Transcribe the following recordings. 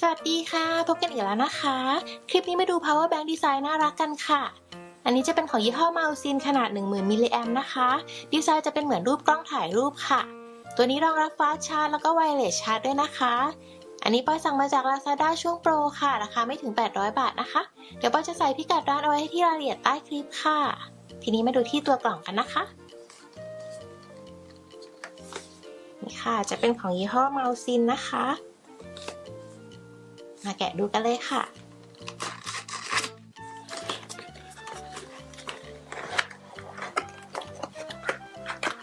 สวัสดีค่ะพบกันอีกแล้วนะคะ คลิปนี้มาดู power bank design น่ารักกันค่ะ อันนี้จะเป็นของยี่ห้อมาซินขนาด 10,000 มิลลิแอมนะคะ ดีไซน์จะเป็นเหมือนรูปกล้องถ่ายรูปค่ะ ตัวนี้รองรับฟาชาร์จแล้วก็ไวเลสชาร์จด้วยนะคะ อันนี้ปอยสั่งมาจาก Lazada ช่วงโปรค่ะ ราคาไม่ถึง 800 บาทนะคะ เดี๋ยวปอยจะใส่พิกัดร้านเอาไว้ให้ที่รายละเอียดใต้คลิปค่ะ ทีนี้มาดูที่ตัวกล่องกันนะคะนี่ค่ะ จะเป็นของยี่ห้อมาซินนะคะ มาแกะดูกันเลยค่ะ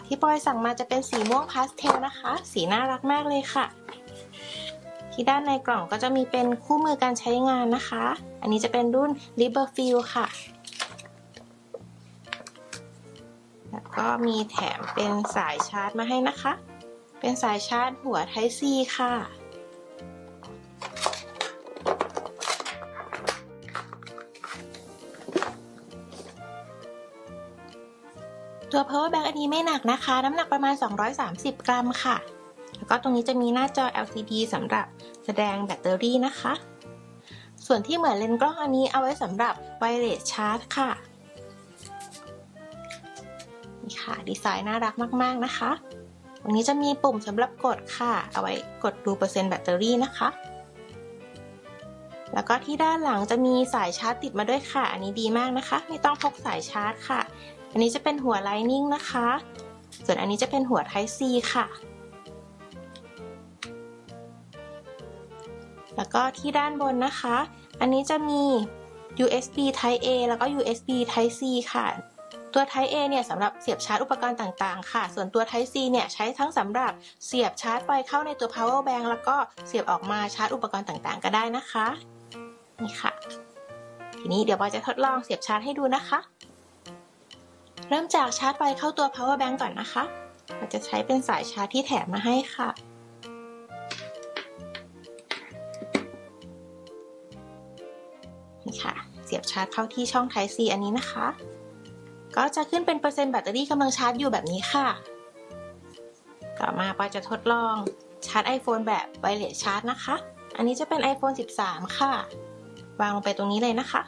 ที่ปอยสั่งมาจะเป็นสีม่วงพาสเทลนะคะ สีน่ารักมากเลยค่ะ ที่ด้านในกล่องก็จะมีเป็นคู่มือการใช้งานนะคะ อันนี้จะเป็นรุ่น l i b e r f i e l ค่ะ แล้วก็มีแถมเป็นสายชาร์จมาให้นะคะ เป็นสายชาร์จหัว Type C ค่ะ ตัว power bank อันนี้ไม่หนักนะคะ น้ำหนักประมาณ 230 กรัมค่ะ แล้วก็ตรงนี้จะมีหน้าจอ LCD สำหรับแสดงแบตเตอรี่นะคะ ส่วนที่เหมือนเลนส์กล้องอันนี้เอาไว้สำหรับไวเลสชาร์จค่ะนี่ค่ะ ดีไซน์น่ารักมาก ๆ นะคะ ตรงนี้จะมีปุ่มสำหรับกดค่ะ เอาไว้กดดูเปอร์เซ็นต์แบตเตอรี่นะคะ แล้วก็ที่ด้านหลังจะมีสายชาร์จติดมาด้วยค่ะ อันนี้ดีมากนะคะ ไม่ต้องพกสายชาร์จค่ะ อันนี้จะเป็นหัว Lightning นะคะ ส่วนอันนี้จะเป็นหัว Type C ค่ะ แล้วก็ที่ด้านบนนะคะ อันนี้จะมี USB Type A แล้วก็ USB Type C ค่ะ ตัว Type A เนี่ยสำหรับเสียบชาร์จอุปกรณ์ต่างๆ ค่ะ ส่วนตัว Type C เนี่ยใช้ทั้งสำหรับเสียบชาร์จไฟเข้าในตัว power bank แล้วก็เสียบออกมาชาร์จอุปกรณ์ต่างๆ ก็ได้นะคะ นี่ค่ะ ทีนี้เดี๋ยวบอยจะทดลองเสียบชาร์จให้ดูนะคะ เริ่มจากชาร์จไฟเข้าตัว power bank ก่อนนะคะเราจะใช้เป็นสายชาร์จที่แถมมาให้ค่ะ นี่ค่ะ เสียบชาร์จเข้าที่ช่อง Type C อันนี้นะคะ ก็จะขึ้นเป็นเปอร์เซ็นต์แบตเตอรี่กำลังชาร์จอยู่แบบนี้ค่ะ ต่อมาปอยจะทดลองชาร์จ iPhone แบบไวเลสชาร์จนะคะ อันนี้จะเป็น iPhone 13 ค่ะ วางลงไปตรงนี้เลยนะคะ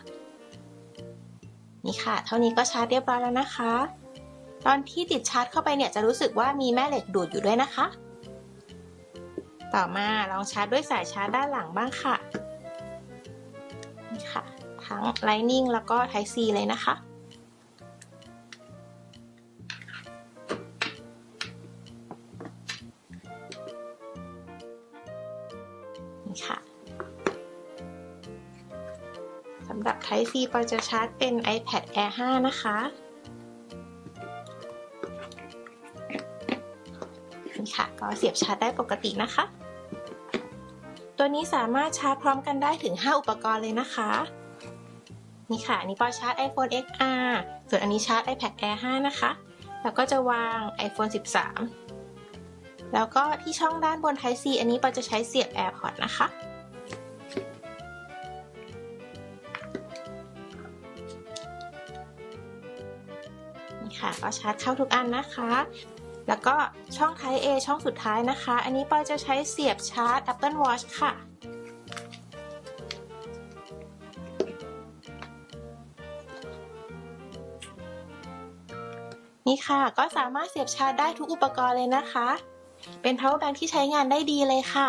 นี่ค่ะ เท่านี้ก็ชาร์จเรียบร้อยแล้วนะคะ ตอนที่ติดชาร์จเข้าไปเนี่ยจะรู้สึกว่ามีแม่เหล็กดูดอยู่ด้วยนะคะ ต่อมาลองชาร์จด้วยสายชาร์จด้านหลังบ้างค่ะนี่ค่ะ ทั้ง Lightning แล้วก็ Type C เลยนะคะนี่ค่ะ สำหรับ Type C ปอยจะชาร์จเป็น iPad Air 5 นะคะนี่ค่ะ ก็เสียบชาร์จได้ปกตินะคะ ตัวนี้สามารถชาร์จพร้อมกันได้ถึง 5 อุปกรณ์เลยนะคะ นี่ค่ะนนี้ปอยชาร์จ iPhone XR ส่วนอันนี้ชาร์จ iPad Air 5 นะคะ แล้วก็จะวาง iPhone 13 แล้วก็ที่ช่องด้านบน Type C อันนี้ปอยจะใช้เสียบ AirPods นะคะ ค่ะ ก็ชาร์จเข้าทุกอันนะคะ แล้วก็ช่อง Type A ช่องสุดท้ายนะคะ อันนี้ปอยจะใช้เสียบชาร์จ Apple Watch ค่ะนี่ค่ะ ก็สามารถเสียบชาร์จได้ทุกอุปกรณ์เลยนะคะ เป็น power bank ที่ใช้งานได้ดีเลยค่ะ